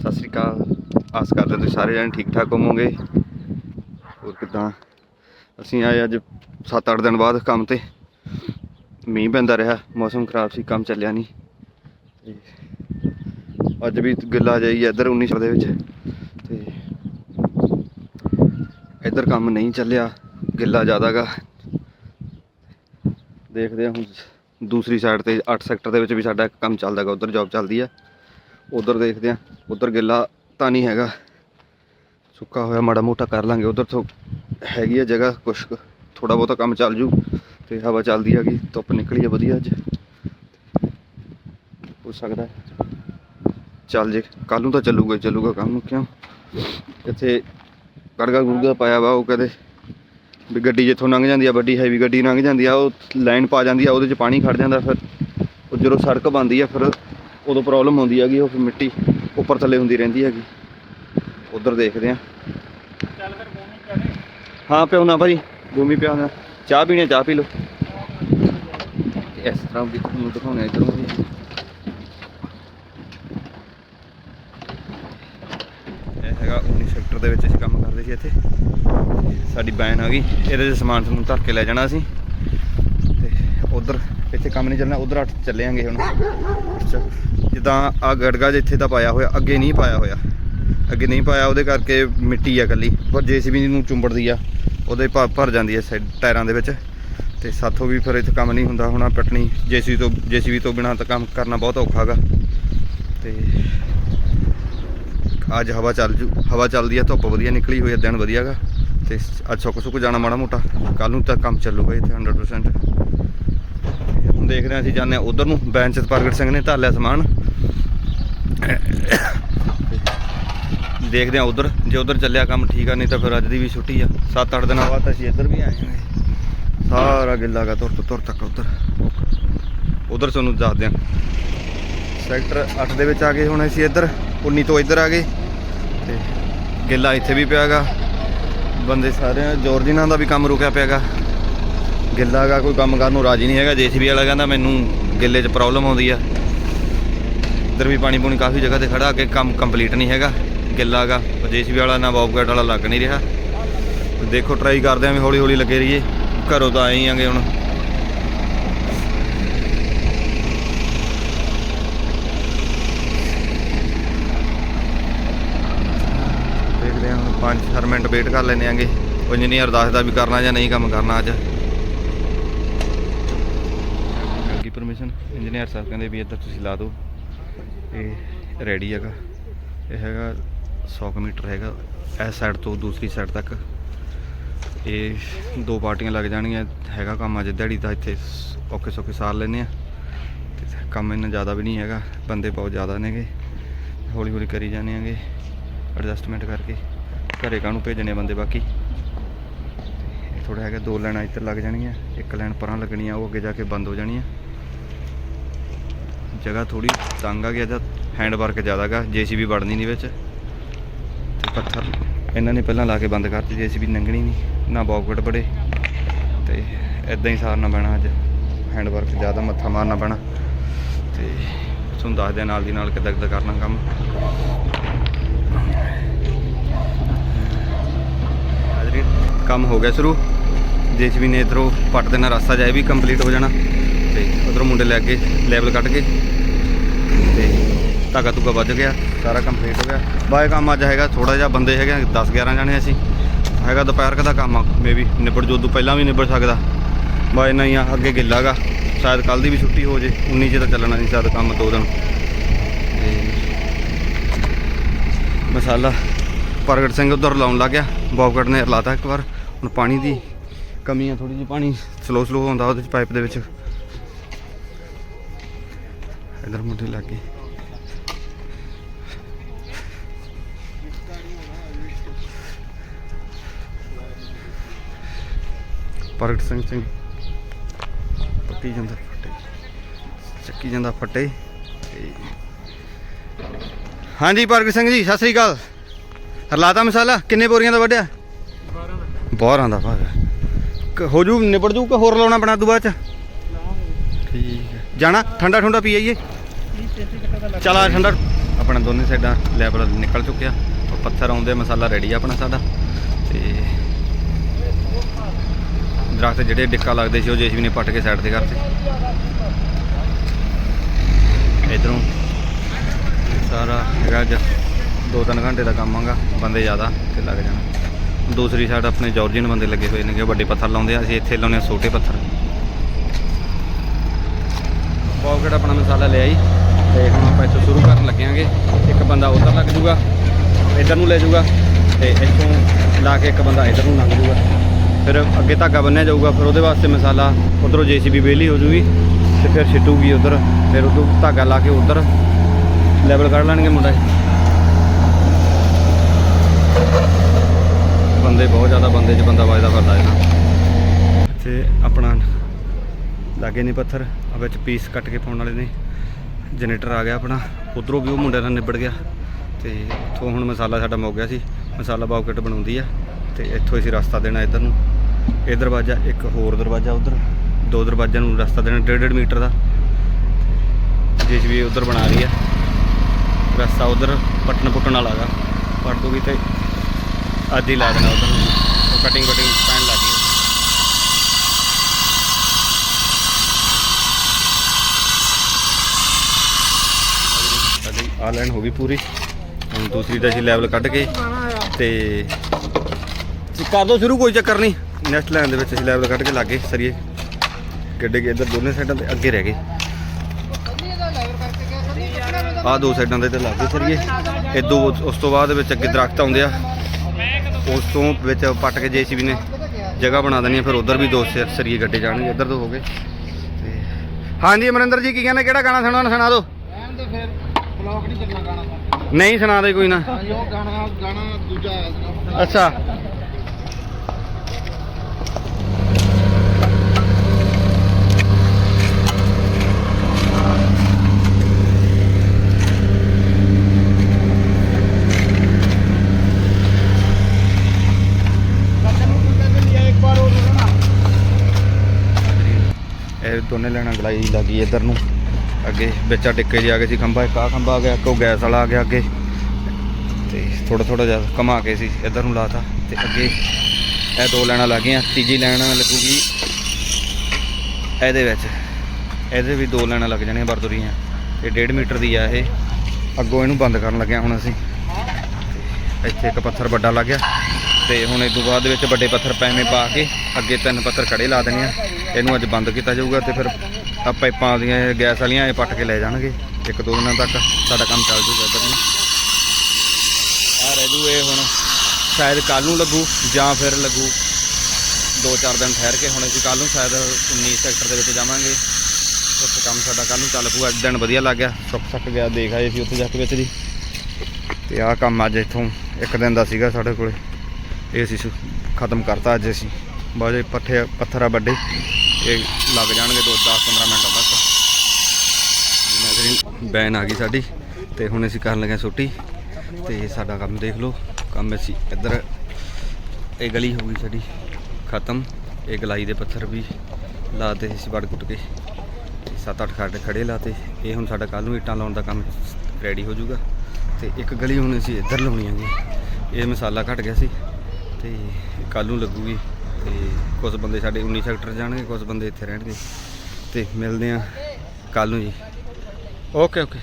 ਸਤਿ ਸ੍ਰੀ ਅਕਾਲ। ਆਸ ਕਰਦੇ ਤੁਸੀਂ ਸਾਰੇ ਜਣੇ ਠੀਕ ਠਾਕ ਹੋਵੋਗੇ। ਹੋਰ ਕਿਦਾਂ? ਅਸੀਂ ਆਏ ਅੱਜ 7-8 ਦਿਨ ਬਾਅਦ ਕੰਮ ਤੇ। ਮੀਂਹ ਪੈਂਦਾ ਰਿਹਾ, ਮੌਸਮ ਖਰਾਬ ਸੀ, ਕੰਮ ਚੱਲਿਆ ਨਹੀਂ। ਤੇ ਅੱਜ ਵੀ ਗਿੱਲਾ ਜਾਈ ਇੱਧਰ 19 ਦੇ ਵਿੱਚ। ਤੇ ਇੱਧਰ ਕੰਮ ਨਹੀਂ ਚੱਲਿਆ, ਗਿੱਲਾ ਜ਼ਿਆਦਾਗਾ ਦੇਖਦੇ ਹਾਂ ਹੁਣ ਦੂਸਰੀ ਸਾਈਡ ਤੇ 8 ਸੈਕਟਰ ਦੇ ਵਿੱਚ ਵੀ ਸਾਡਾ ਕੰਮ ਚੱਲਦਾਗਾ, ਉਧਰ ਜੌਬ ਚੱਲਦੀ ਆ। ਉਧਰ ਦੇਖਦੇ ਆ ਉਧਰ ਗਿੱਲਾ ਤਾਂ ਨਹੀਂ ਹੈਗਾ। ਸੁੱਕਾ ਹੋਇਆ ਮਾੜਾ ਮੋਟਾ ਕਰ ਲਾਂਗੇ। ਉਧਰ ਤੋਂ ਹੈਗੀ ਆ ਜਗ੍ਹਾ ਕੁਛ ਕੁ, ਥੋੜਾ ਬਹੁਤਾ ਕੰਮ ਚੱਲ ਜੂ ਤੇ ਹਵਾ ਚੱਲਦੀ ਹੈਗੀ ਧੁੱਪ ਨਿਕਲੀ ਆ ਵਧੀਆ ਅੱਜ। ਹੋ ਸਕਦਾ ਚੱਲ ਜੇ ਕੱਲ ਨੂੰ ਤਾਂ ਚੱਲੂਗਾ ਚੱਲੂਗਾ ਕੰਮ। ਕਿਉਂ? ਇੱਥੇ ਗੜਗਾ ਗੁਰਗਾ ਪਾਇਆ ਵਾ ਉਹ ਕਦੇ ਵੀ ਗੱਡੀ ਜਿੱਥੋਂ ਲੰਘ ਜਾਂਦੀ ਆ ਵੱਡੀ ਹੈਵੀ ਗੱਡੀ ਲੰਘ ਜਾਂਦੀ ਆ ਉਹ ਲਾਈਨ ਪਾ ਜਾਂਦੀ ਆ ਉਹਦੇ 'ਚ ਪਾਣੀ ਖੜ ਜਾਂਦਾ ਫਿਰ। ਉਹ ਜਦੋਂ ਸੜਕ ਬਣਦੀ ਆ ਫਿਰ ਉਦੋਂ ਪ੍ਰੋਬਲਮ ਹੁੰਦੀ ਹੈਗੀ, ਉਹ ਮਿੱਟੀ ਉੱਪਰ ਥੱਲੇ ਹੁੰਦੀ ਰਹਿੰਦੀ ਹੈਗੀ। ਉਧਰ ਦੇਖਦੇ ਆ ਹਾਂ ਪਿਆਉਣਾ ਭਾਜੀ ਭੂਮੀ ਪਿਆਉਣਾ ਚਾਹ ਪੀਣੀ ਚਾਹ ਪੀ ਲਓ। ਇਸ ਤਰ੍ਹਾਂ ਵੀ ਤੁਹਾਨੂੰ ਦਿਖਾਉਣਾ ਇਧਰੋਂ ਵੀ। ਇਹ ਹੈਗਾ 19 ਸੈਕਟਰ ਦੇ ਵਿੱਚ ਅਸੀਂ ਕੰਮ ਕਰਦੇ ਸੀ ਇੱਥੇ। ਸਾਡੀ ਬੈਨ ਆ ਗਈ, ਇਹਦੇ 'ਚ ਸਮਾਨ ਸਮੂਨ ਧਰ ਕੇ ਲੈ ਜਾਣਾ ਅਸੀਂ। ਤੇ ਉਧਰ, ਇੱਥੇ ਕੰਮ ਨਹੀਂ ਚੱਲਣਾ, ਉਧਰ ਚੱਲਿਆਂਗੇ ਹੁਣ। ਜਿੱਦਾਂ ਆ ਗੜਗਾ ਜਿੱਥੇ ਤਾਂ ਪਾਇਆ ਹੋਇਆ, ਅੱਗੇ ਨਹੀਂ ਪਾਇਆ ਹੋਇਆ। ਅੱਗੇ ਨਹੀਂ ਪਾਇਆ, ਉਹਦੇ ਕਰਕੇ ਮਿੱਟੀ ਆ ਕੱਲੀ ਪਰ ਜੀਸੀਬੀ ਨੂੰ ਚੁੰਬੜਦੀ ਆ, ਉਹਦੇ ਭਰ ਭਰ ਜਾਂਦੀ ਆ ਸਾਈਡ ਟਾਇਰਾਂ ਦੇ ਵਿੱਚ। ਤੇ ਸਾਥੋਂ ਵੀ ਫਿਰ ਇੱਥੇ ਕੰਮ ਨਹੀਂ ਹੁੰਦਾ ਹੁਣ ਆਹ ਪਟਣੀ। ਜੀਸੀਬੀ ਤੋਂ ਜੀਸੀਬੀ ਤੋਂ ਬਿਨਾਂ ਤਾਂ ਕੰਮ ਕਰਨਾ ਬਹੁਤ ਔਖਾ ਹੈਗਾ। ਤੇ ਅੱਜ ਹਵਾ ਚੱਲ ਜੂ, ਹਵਾ ਚੱਲਦੀ ਆ, ਧੁੱਪ ਵਧੀਆ ਨਿਕਲੀ ਹੋਈ ਆ, ਦਿਨ ਵਧੀਆ ਗਾ ਤੇ ਅੱਜ ਸੁੱਕ ਸੁੱਕ ਜਾਣਾ ਮਾੜਾ ਮੋਟਾ। ਕੱਲ ਨੂੰ ਤਾਂ ਕੰਮ ਚੱਲੂਗਾ ਇੱਥੇ 100% ਹੁਣ ਦੇਖਦੇ ਹਾਂ ਅਸੀਂ ਜਾਂਦੇ ਹਾਂ ਉਧਰ ਨੂੰ। ਬੈਂਚ ਪ੍ਰਗਟ ਸਿੰਘ ਨੇ ਧਾਲਿਆ ਸਮਾਨ। ਦੇਖਦੇ ਹਾਂ ਉਧਰ, ਜੇ ਉਧਰ ਚੱਲਿਆ ਕੰਮ ਠੀਕ ਆ, ਨਹੀਂ ਤਾਂ ਫਿਰ ਅੱਜ ਦੀ ਵੀ ਛੁੱਟੀ ਆ। 7-8 ਦਿਨਾਂ ਬਾਅਦ ਅਸੀਂ ਇੱਧਰ ਵੀ ਆਏ ਹਾਂ ਸਾਰਾ ਗਿੱਲਾ ਗਾ ਤੁਰ ਤੋਂ ਤੁਰ ਤੱਕ ਉਧਰ। ਉਧਰ ਤੁਹਾਨੂੰ ਦੱਸਦੇ ਹਾਂ। ਸੈਕਟਰ 8 ਦੇ ਵਿੱਚ ਆ ਗਏ ਹੁਣ ਅਸੀਂ ਇੱਧਰ 19 ਤੋਂ ਇੱਧਰ ਆ ਗਏ। ਤੇ ਗਿੱਲਾ ਇੱਥੇ ਵੀ ਪਿਆਗਾ ਬੰਦੇ ਸਾਰੇ ਜੋਰਜੀਨਾਂ ਦਾ ਵੀ ਕੰਮ ਰੁਕਿਆ ਪਿਆਗਾ ਗਿੱਲਾ ਗਾ ਕੋਈ ਕੰਮ ਕਰਨ ਨੂੰ ਰਾਜੀ ਨਹੀਂ ਹੈਗਾ। ਜੀਸੀਬੀ ਵਾਲਾ ਕਹਿੰਦਾ ਮੈਨੂੰ ਗਿੱਲੇ 'ਚ ਪ੍ਰੋਬਲਮ ਆਉਂਦੀ ਆ। ਇੱਧਰ ਵੀ ਪਾਣੀ ਪੂਣੀ ਕਾਫੀ ਜਗ੍ਹਾ ਤੇ ਖੜਾ, ਅੱਗੇ ਕੰਮ ਕੰਪਲੀਟ ਨਹੀਂ ਹੈਗਾ, ਗਿੱਲਾ ਗਾ ਜੀਸੀਬੀ ਵਾਲਾ ਨਾ ਬੌਬਗੇਟ ਵਾਲਾ ਲੱਗ ਨਹੀਂ ਰਿਹਾ। ਦੇਖੋ ਟਰਾਈ ਕਰਦੇ ਆਂ ਵੀ ਹੌਲੀ ਹੌਲੀ ਲੱਗੇ ਰਹੀਏ। ਘਰੋਂ ਤਾਂ ਆਏ ਹੀ ਆਂਗੇ ਹੁਣ। ਦੇਖਦੇ ਹਾਂ ਹੁਣ 5-4 ਮਿੰਟ ਵੇਟ ਕਰ ਲੈਨੇ ਆਂਗੇ। ਉਹ ਇੰਜੀਨੀਅਰ ਦੱਸਦਾ ਵੀ ਕਰਨਾ ਜਾਂ ਨਹੀਂ ਕੰਮ ਕਰਨਾ ਅੱਜ। ਅੱਗੇ ਪਰਮਿਸ਼ਨ ਇੰਜੀਨੀਅਰ ਸਾਹਿਬ ਕਹਿੰਦੇ ਵੀ ਇੱਧਰ ਤੁਸੀਂ ਲਾ ਦਿਓ। ਇਹ ਰੈਡੀ ਹੈਗਾ। ਇਹ ਹੈਗਾ 100 ਕੁ ਮੀਟਰ ਹੈਗਾ ਇਸ ਸਾਈਡ ਤੋਂ ਦੂਸਰੀ ਸਾਈਡ ਤੱਕ। ਇਹ ਦੋ ਪਾਰਟੀਆਂ ਲੱਗ ਜਾਣਗੀਆਂ, ਹੈਗਾ ਕੰਮ ਅੱਜ ਦਿਹਾੜੀ ਦਾ, ਇੱਥੇ ਔਖੇ ਸੌਖੇ ਸਾਰ ਲੈਨੇ ਆ ਤੇ ਕੰਮ ਇੰਨਾ ਜ਼ਿਆਦਾ ਵੀ ਨਹੀਂ ਹੈਗਾ, ਬੰਦੇ ਬਹੁਤ ਜ਼ਿਆਦਾ ਨੇਗੇ। ਹੌਲੀ ਹੌਲੀ ਕਰੀ ਜਾਣੇ ਆਂਗੇ ਐਡਜਸਟਮੈਂਟ ਕਰਕੇ। ਘਰੇ ਕਾਹਨੂੰ ਭੇਜਣੇ ਬੰਦੇ ਬਾਕੀ? ਥੋੜਾ ਹੈਗਾ, ਦੋ ਲਾਈਨਾਂ ਇੱਧਰ ਲੱਗ ਜਾਣਗੀਆਂ, ਇੱਕ ਲਾਈਨ ਪਰਾਂ ਲੱਗਣੀ ਆ ਉਹ ਅੱਗੇ ਜਾ ਕੇ ਬੰਦ ਹੋ ਜਾਣੀ ਆ ਜਗ੍ਹਾ ਥੋੜੀ ਤੰਗ ਆ ਗਿਆ ਜਾਂ ਹੈਂਡ ਵਰਕ ਜ਼ਿਆਦਾ ਗਾ ਜੀਸੀਬੀ ਵੜਨੀ ਨਹੀਂ ਵਿੱਚ। ਤੇ ਪੱਥਰ ਇਹਨਾਂ ਨੇ ਪਹਿਲਾਂ ਲਾ ਕੇ ਬੰਦ ਕਰਤੀ ਜੀਸੀਬੀ ਲੰਘਣੀ ਨਹੀਂ, ਨਾ ਬੌਕਟ ਬੜੇ। ਤੇ ਇਦਾਂ ਹੀ ਸਾਰਨਾ ਪੈਣਾ ਅੱਜ। ਹੈਂਡ ਵਰਕ ਜ਼ਿਆਦਾ ਮੱਥਾ ਮਾਰਨਾ ਪੈਣਾ। ਤੇ ਤੁਹਾਨੂੰ ਦੱਸਦੇ ਆ ਨਾਲ ਦੀ ਨਾਲ ਕਿੱਦਾਂ ਕਿੱਦਾਂ ਕਰਨਾ ਕੰਮ। ਹਾਜ਼ਰੀ, ਕੰਮ ਹੋ ਗਿਆ ਸ਼ੁਰੂ। ਜੀਸੀਬੀ ਨੇ ਇਧਰੋਂ ਪੱਟ ਦੇਣਾ, ਰਸਤਾ ਜਾਏ ਵੀ ਕੰਪਲੀਟ ਹੋ ਜਾਣਾ। ਉਧਰੋਂ ਮੁੰਡੇ ਲੈ ਕੇ ਲੈਵਲ ਕੱਢ ਕੇ ਤੇ ਧਾਗਾ ਧੁਗਾ ਵੱਜ ਗਿਆ, ਸਾਰਾ ਕੰਪਲੀਟ ਹੋ ਗਿਆ। ਬਾਏ ਕੰਮ ਅੱਜ ਹੈਗਾ ਥੋੜਾ ਜਿਹਾ, ਬੰਦੇ ਹੈਗੇ 10 11 ਜਾਣੇ ਅਸੀਂ। ਹੈਗਾ ਦੁਪਹਿਰ ਦਾ ਕੰਮ ਆ ਮੇਬੀ ਨਿਬੜ ਜੋ ਤੋਂ ਪਹਿਲਾਂ ਵੀ ਨਿਬੜ ਸਕਦਾ। ਬਾਏ ਨਹੀਂ ਆ, ਅੱਗੇ ਗਿੱਲਾ ਗਾ। ਸ਼ਾਇਦ ਕੱਲ ਦੀ ਵੀ ਛੁੱਟੀ ਹੋ ਜੇ 19 ਚ ਤਾਂ ਚੱਲਣਾ ਨਹੀਂ ਸਾਡਾ ਕੰਮ ਦੋ ਦਿਨ। ਤੇ ਮਸਾਲਾ ਪ੍ਰਗਟ ਸਿੰਘ ਉਧਰ ਲਾਉਣ ਲੱਗ ਗਿਆ। ਬੌਬਕਟ ਨੇ ਲਾਤਾ ਇੱਕ ਵਾਰ, ਹੁਣ ਪਾਣੀ ਦੀ ਕਮੀ ਆ ਥੋੜੀ ਜਿਹੀ ਪਾਣੀ ਸਲੋ ਸਲੋ ਹੁੰਦਾ ਉਹਦੇ ਚ ਪਾਈਪ ਦੇ ਵਿੱਚ। ਇਧਰ ਮੁੰਡੇ ਲੱਗ ਪ੍ਰਗਟ ਸਿੰਘ ਸਿੰਘ ਪੱਟੀ ਜਾਂਦਾ ਫੱਟੇ। ਚੱਕੀ ਜਾਂਦਾ ਫੱਟੇ। ਹਾਂਜੀ ਪ੍ਰਗਟ ਸਿੰਘ ਜੀ ਸਤਿ ਸ੍ਰੀ ਅਕਾਲ। ਹਰਲਾਤਾ ਮਸਾਲਾ ਕਿੰਨੇ ਬੋਰੀਆਂ ਦਾ ਵੱਢਿਆ? 12 ਦਾ। ਭਾਗ। ਹੋ ਜੂ ਨਿਬੜ ਜੂ ਕਿ ਹੋਰ ਲਾਉਣਾ ਬਣਾ ਦੂ ਬਾਅਦ ਚ? ਜਾਣਾ? ਠੰਡਾ ਠੰਡਾ ਪੀ ਆਈਏ। ਚਲ ਆ ਠੰਡਾ। ਆਪਣਾ ਦੋਨੇ ਸਾਈਡਾਂ ਲੈਵਲ ਨਿਕਲ ਚੁੱਕਿਆ। ਉਹ ਪੱਥਰ ਆਉਂਦੇ, ਮਸਾਲਾ ਰੈਡੀ ਆ ਆਪਣਾ ਸਾਡਾ। ਤੇ ਦਰਖਤ ਜਿਹੜੇ ਡਿੱਕਾ ਲੱਗਦੇ ਸੀ, ਉਹ ਜੇਸੀਬੀ ਨੇ ਪੱਟ ਕੇ ਸਾਈਡ ਤੇ ਕਰਤੇ। ਇਧਰੋਂ ਸਾਰਾ ਹੈਗਾ ਅੱਜ। 2-3 ਘੰਟੇ ਦਾ ਕੰਮ ਆਗਾ, ਬੰਦੇ ਜ਼ਿਆਦਾ ਤੇ ਲੱਗ ਜਾਣਾ। ਦੂਸਰੀ ਸਾਈਡ ਆਪਣੇ ਜਾਰਜੀਅਨ ਬੰਦੇ ਲੱਗੇ ਹੋਏ ਨੇ ਕਿ ਵੱਡੇ ਪੱਥਰ ਲਾਉਂਦੇ ਆ। ਅਸੀਂ ਇੱਥੇ ਲਾਉਂਦੇ ਆ ਛੋਟੇ ਪੱਥਰ। ਪੌਕਟ ਆਪਣਾ ਮਸਾਲਾ ਲਿਆ ਜੀ ਤੇ ਹੁਣ ਆਪਾਂ ਇੱਥੋਂ ਸ਼ੁਰੂ ਕਰਨ ਲੱਗਿਆਂਗੇ। ਇੱਕ ਬੰਦਾ ਉਧਰ ਲੱਗ ਜੂਗਾ, ਇੱਧਰ ਨੂੰ ਲੈ ਜੂਗਾ ਤੇ ਇੱਥੋਂ ਲਾ ਕੇ ਇੱਕ ਬੰਦਾ ਇੱਧਰ ਨੂੰ ਲੰਘ ਜੂਗਾ। ਫਿਰ ਅੱਗੇ ਧਾਗਾ ਬੰਨਿਆ ਜਾਊਗਾ, ਫਿਰ ਉਹਦੇ ਵਾਸਤੇ ਮਸਾਲਾ, ਉਧਰੋਂ ਜੀਸੀਬੀ ਵਿਹਲੀ ਹੋ ਜੂਗੀ ਤੇ ਫਿਰ ਛਿੱਟੂਗੀ ਉਧਰ, ਫਿਰ ਉਦੋਂ ਧਾਗਾ ਲਾ ਕੇ ਉਧਰ ਲੈਵਲ ਕੱਢ ਲੈਣਗੇ ਮੁੰਡਾ ਬੰਦੇ ਬਹੁਤ ਜ਼ਿਆਦਾ, ਬੰਦੇ 'ਚ ਬੰਦਾ ਵੱਜਦਾ ਫਿਰਦਾ ਇਹਨਾਂ ਤੇ ਆਪਣਾ ਲਾਗੇ ਨੇ ਪੱਥਰ ਆ ਵਿੱਚ ਪੀਸ ਕੱਟ ਕੇ ਪਾਉਣ ਵਾਲੇ ਨੇ। ਜਨਰੇਟਰ ਆ ਗਿਆ ਆਪਣਾ। ਉਧਰੋਂ ਵੀ ਉਹ ਮੁੰਡੇ ਨਾਲ ਨਿਬੜ ਗਿਆ। ਤੇ ਇੱਥੋਂ ਹੁਣ ਮਸਾਲਾ ਸਾਡਾ ਮੁੱਕ ਗਿਆ ਸੀ। ਮਸਾਲਾ ਬਾਉਕਟ ਬਣਾਉਂਦੀ ਆ। ਤੇ ਇੱਥੋਂ ਅਸੀਂ ਰਸਤਾ ਦੇਣਾ ਇੱਧਰ ਨੂੰ। ਇਹ ਦਰਵਾਜ਼ਾ, ਇੱਕ ਹੋਰ ਦਰਵਾਜ਼ਾ ਉਧਰ। ਦੋ ਦਰਵਾਜ਼ਿਆਂ ਨੂੰ ਰਸਤਾ ਦੇਣਾ 1.5 ਮੀਟਰ ਦਾ। ਜਿਸ ਵੀ ਉਧਰ ਬਣਾ ਰਹੀ ਆ। ਰਸਤਾ ਉਧਰ ਪੱਟਣ ਪੁੱਟਣ ਵਾਲਾ ਹੈਗਾ। ਪੱਟ ਦੂਗੀ ਤੇ ਅੱਜ ਲਾ ਦੇਣਾ ਉਧਰ। ਉਹ ਕਟਿੰਗ ਕਟਿੰਗ ਪੈਣ ਲੱਗ ਗਈ ਸਾਡੀ ਆ ਲਾਈਨ ਹੋ ਗਈ ਪੂਰੀ। ਹੁਣ ਦੂਸਰੀ ਦਾ ਅਸੀਂ ਲੈਵਲ ਕੱਢ ਕੇ ਤੇ ਕਰ ਦੋ ਸ਼ੁਰੂ, ਕੋਈ ਚੱਕਰ ਨਹੀਂ। ਨੈਕਸਟ ਲਾਈਨ ਦੇ ਵਿੱਚ ਅਸੀਂ ਲੈਵਲ ਕੱਢ ਕੇ ਲਾਗੇ ਸਰੀਏ। ਗੱਡੇ ਕੇ ਇੱਧਰ ਦੋਨੇ ਸਾਈਡਾਂ ਤੇ ਅੱਗੇ ਰਹਿ ਗਏ। ਆ ਦੋ ਸਾਈਡਾਂ ਦੇ ਤੇ ਲਾਗੇ ਸਰੀਏ। ਇਹ ਦੋ ਉਸ ਤੋਂ ਬਾਅਦ ਵਿੱਚ ਅੱਗੇ ਦਰਖਤ ਆਉਂਦੇ ਆ। ਉਸ ਤੋਂ ਵਿੱਚ ਪੱਟ ਕੇ ਜੇਸੀਬੀ ਨੇ ਜਗ੍ਹਾ ਬਣਾ ਦੇਣੀ ਆ, ਫਿਰ ਉਧਰ ਵੀ ਦੋ ਸ- ਸਰੀਏ ਗੱਡੇ ਜਾਣਗੇ, ਇੱਧਰ ਤੋਂ ਹੋ ਗਏ। ਤੇ ਹਾਂਜੀ ਅਮਰਿੰਦਰ ਜੀ, ਕੀ ਕਹਿੰਦੇ, ਕਿਹੜਾ ਗਾਣਾ ਸੁਣਾਉਣਾ, ਸੁਣਾ ਦਿਓ। ਐਨ ਤੇ ਬਲੌਗ ਨਹੀਂ ਚੱਲਣਾ ਗਾਣਾ ਤਾਂ। ਨਹੀਂ ਸੁਣਾ ਦੇ ਕੋਈ ਨਾ। ਹਾਂਜੀ ਉਹ ਗਾਣਾ ਗਾਣਾ ਦੂਜਾ ਆਇਆ ਸੀਗਾ ਅੱਛਾ। ਇਹ ਦੋਨੇ ਲੈਣਾ ਗਲਾਈ ਲੱਗੀ ਇੱਧਰ ਨੂੰ। ਅੱਗੇ ਵਿੱਚਾ ਟਿੱਕੇ ਜੀ ਆ ਗਏ ਸੀ ਖੰਭਾ, ਇੱਕ ਆ ਖੰਭਾ ਆ ਗਿਆ, ਇੱਕ ਉਹ ਗੈਸ ਵਾਲਾ ਆ ਗਿਆ ਅੱਗੇ। ਤੇ ਥੋੜਾ ਥੋੜਾ ਜਿਹਾ ਘਮਾ ਕੇ ਸੀ, ਇੱਧਰ ਨੂੰ ਲਾਤਾ ਤੇ ਅੱਗੇ ਇਹ ਦੋ ਲੈਣਾ ਲੱਗੀਆਂ ਤੀਜੀ ਲੈਣ ਲੱਗੂਗੀ ਇਹਦੇ ਵਿੱਚ। ਇਹਦੇ ਵੀ ਦੋ ਲੈਣਾ ਲੱਗ ਜਾਣੀਆਂ ਬਰਦੁਰੀਆਂ ਇਹ 1.5 ਮੀਟਰ ਦੀ ਆ ਇਹ। ਅੱਗੋਂ ਇਹਨੂੰ ਬੰਦ ਕਰਨ ਲੱਗਿਆ ਹੁਣ ਅਸੀਂ। ਤੇ ਇੱਥੇ ਇੱਕ ਪੱਥਰ ਵੱਡਾ ਲੱਗ ਗਿਆ। ਤੇ ਹੁਣ ਇਸ ਤੋਂ ਬਾਅਦ ਵਿੱਚ ਵੱਡੇ ਪੱਥਰ ਪੈਵੇਂ ਪਾ ਕੇ ਅੱਗੇ ਤਿੰਨ ਪੱਥਰ ਖੜੇ ਲਾ ਦੇਣੇ ਆ। ਇਹਨੂੰ ਅੱਜ ਬੰਦ ਕੀਤਾ ਜਾਊਗਾ ਤੇ ਫਿਰ ਆ ਪਾਈਪਾਂ ਦੀਆਂ ਗੈਸ ਵਾਲੀਆਂ ਇਹ ਪੱਟ ਕੇ ਲੈ ਜਾਣਗੇ। ਇੱਕ ਦੋ ਦਿਨਾਂ ਤੱਕ ਸਾਡਾ ਕੰਮ ਚੱਲ ਜੂਗਾ ਇੱਧਰ ਨੂੰ। ਆ ਰਹਿ ਜੂ ਇਹ ਹੁਣ। ਸ਼ਾਇਦ ਕੱਲ ਨੂੰ ਲੱਗੂ ਜਾਂ ਫਿਰ ਲੱਗੂ ਦੋ ਚਾਰ ਦਿਨ ਠਹਿਰ ਕੇ। ਹੁਣ ਅਸੀਂ ਕੱਲ ਨੂੰ ਸ਼ਾਇਦ 19 ਸੈਕਟਰ ਦੇ ਵਿੱਚ ਜਾਵਾਂਗੇ। ਉੱਥੇ ਕੰਮ ਸਾਡਾ ਕੱਲ ਨੂੰ ਚੱਲ ਪੂਗਾ ਅੱਜ ਦਿਨ ਵਧੀਆ ਲੱਗ ਗਿਆ। ਸੁੱਕ ਸੱਕ ਗਿਆ। ਦੇਖ ਆਏ ਸੀ ਉੱਥੇ ਜਾ ਕੇ ਵਿੱਚ ਦੀ। ਤੇ ਆਹ ਕੰਮ ਅੱਜ ਇੱਥੋਂ ਇੱਕ ਦਿਨ ਦਾ ਸੀਗਾ ਸਾਡੇ ਕੋਲੇ। ਇਹ ਅਸੀਂ ਖਤਮ ਕਰਤਾ ਅੱਜ ਅਸੀਂ। ਬਾਜੇ ਪੱਠੇ, ਪੱਥਰਾ ਵੱਡੇ। ਇਹ ਲੱਗ ਜਾਣਗੇ ਦੋ 10 15 ਮਿੰਟ ਬਸ ਨਜ਼ਰੀ ਬੈਨ ਆ ਗਈ ਸਾਡੀ ਤੇ ਹੁਣ ਅਸੀਂ ਕਰਨ ਲੱਗੇ ਹਾਂ ਛੁੱਟੀ। ਤੇ ਸਾਡਾ ਕੰਮ ਦੇਖ ਲਓ। ਕੰਮ ਅਸੀਂ ਇੱਧਰ, ਇਹ ਗਲੀ ਹੋ ਗਈ ਸਾਡੀ। ਖਤਮ। ਇਹ ਗਲਾਈ ਦੇ ਪੱਥਰ ਵੀ ਲਾਤੇ ਸੀ ਵੜ ਕੁੱਟ ਕੇ। ਤੇ ਸੱਤ, ਅੱਠ ਖੱਡ ਖੜੇ ਲਾਤੇ। ਇਹ ਹੁਣ ਸਾਡਾ ਕੱਲ ਨੂੰ ਇੱਟਾਂ ਲਾਉਣ ਦਾ ਕੰਮ ਰੈਡੀ ਹੋ ਜਾਊਗਾ। ਤੇ ਇੱਕ ਗਲੀ ਹੁਣ ਅਸੀਂ ਇੱਧਰ ਲਾਉਣੀ ਹੈਗੀ। ਇਹ ਮਸਾਲਾ ਘਟ ਗਿਆ ਸੀ। ਤੇ ਕੱਲ ਨੂੰ ਲੱਗੂਗੀ ਤੇ ਕੁਝ ਬੰਦੇ ਸਾਡੇ 19 ਸੈਕਟਰ ਜਾਣਗੇ ਕੁਝ ਬੰਦੇ ਇੱਥੇ ਰਹਿਣਗੇ। ਤੇ ਮਿਲਦੇ ਆ ਕੱਲ ਨੂੰ ਜੀ। Okay okay.